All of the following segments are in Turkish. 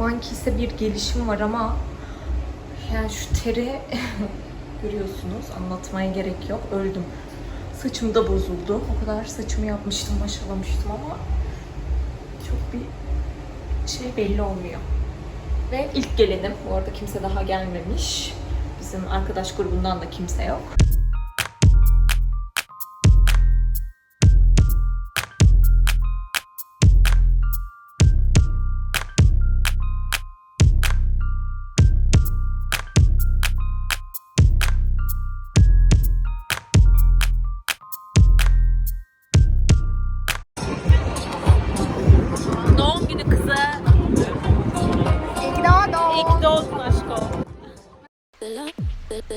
Monkeys'e bir gelişim var ama yani şu teri görüyorsunuz. Anlatmaya gerek yok. Öldüm. Saçım da bozuldu. O kadar saçımı yapmıştım, maşalamıştım ama çok bir şey belli olmuyor. Ve ilk gelenim. Bu arada kimse daha gelmemiş. Bizim arkadaş grubundan da kimse yok.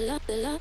Ay, Ne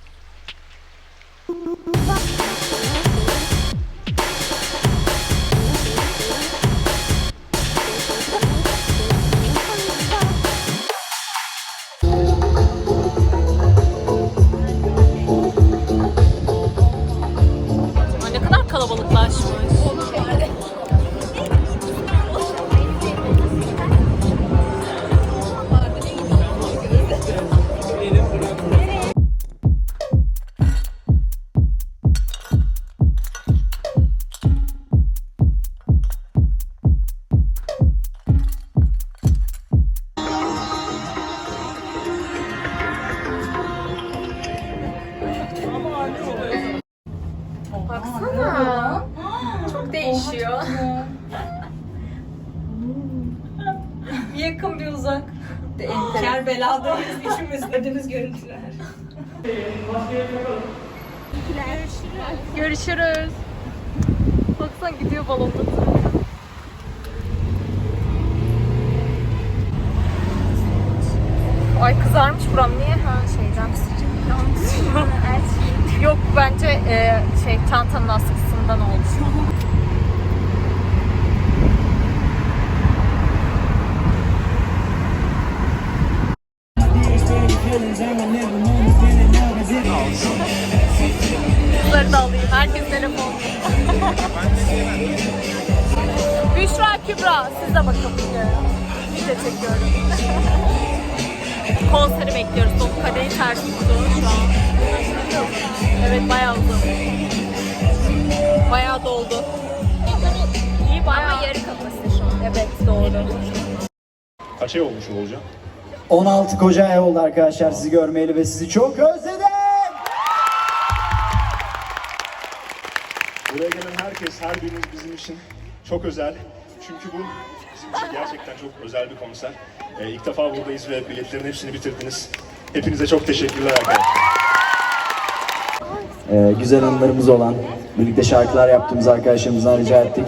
De enteresan. Kerbela'dayız. Üçümüz ödümüz görüntüler. Görüşürüz. Baksana gidiyor balonda. Kübra. Siz de bakın videoya. Biz de çekiyorum. Konseri bekliyoruz. Dolu kadehi ters tuttu şu an. Evet bayağı uzun. Bayağı doldu. İyi bayağı. Ama yarı kapasite şu an. Evet doğru. Kaç ay olmuş olacağım? 16 koca ay oldu arkadaşlar sizi görmeyeli ve sizi çok özledim. Buraya gelen herkes, her biriniz bizim için çok özel. Çünkü bu bizim için gerçekten çok özel bir konser. Ee, ilk defa buradayız ve biletlerin hepsini bitirdiniz. Hepinize çok teşekkürler arkadaşlar. Ee, güzel anılarımız olan, birlikte şarkılar yaptığımız arkadaşlarımızdan rica ettik.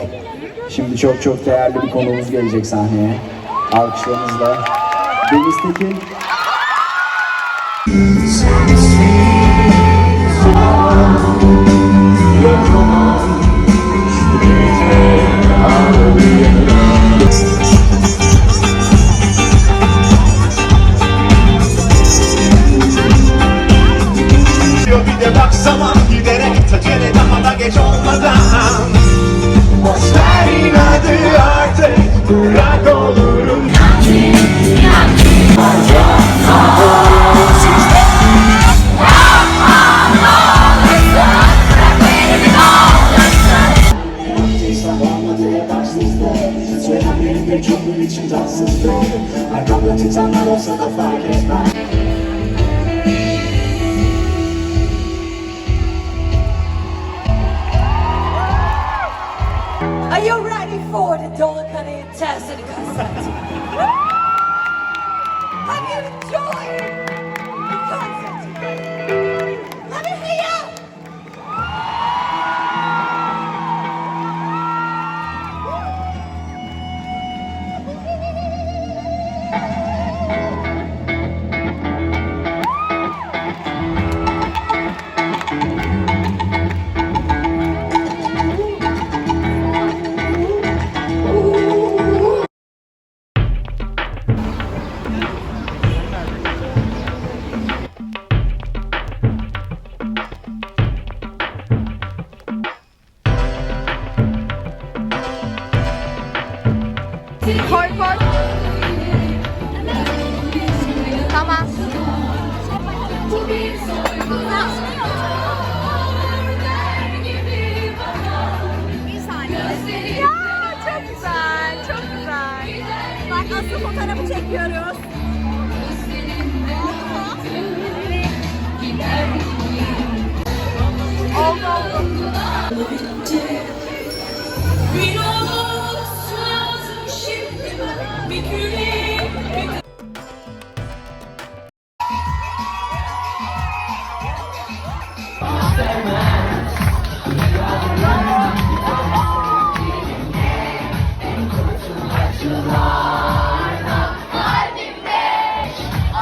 Şimdi çok çok değerli bir konuğumuz gelecek sahneye. Alkışlarınızla. Deniz Tekin. Hallelujah. I promise to tell my so the fire is mine. Are you ready for the Dollar Canadian test and concept?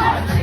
God.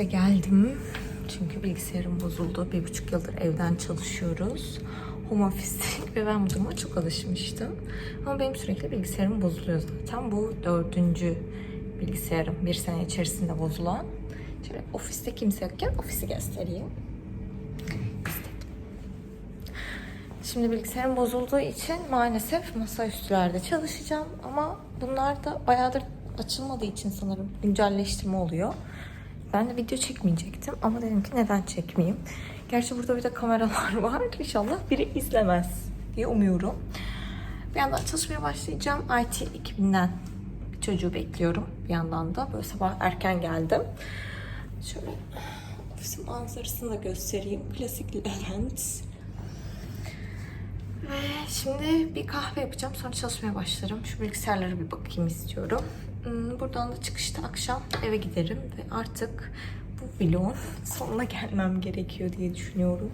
Ofise geldim. Çünkü bilgisayarım bozuldu. Bir buçuk yıldır evden çalışıyoruz. Home office ve ben bu duruma çok alışmıştım. Ama benim sürekli bilgisayarım bozuluyor zaten. Bu dördüncü bilgisayarım. Bir sene içerisinde bozulan. Şöyle ofiste kimse yokken ofisi göstereyim. Şimdi bilgisayarım bozulduğu için maalesef masaüstülerde çalışacağım. Ama bunlar da bayağıdır açılmadığı için sanırım güncelleştirme oluyor. Ben de video çekmeyecektim ama dedim ki neden çekmeyeyim. Gerçi burada bir de kameralar var. İnşallah biri izlemez diye umuyorum. Bir yandan çalışmaya başlayacağım. IT ekibinden bir çocuğu bekliyorum. Bir yandan da böyle sabah erken geldim. Şöyle ofisin manzarasını da göstereyim. Klasik Levent. Ve şimdi bir kahve yapacağım. Sonra çalışmaya başlarım. Şu bilgisayarlara bir bakayım istiyorum. Hmm, Buradan da çıkışta akşam eve giderim. Ve artık bu vlogun sonuna gelmem gerekiyor diye düşünüyorum.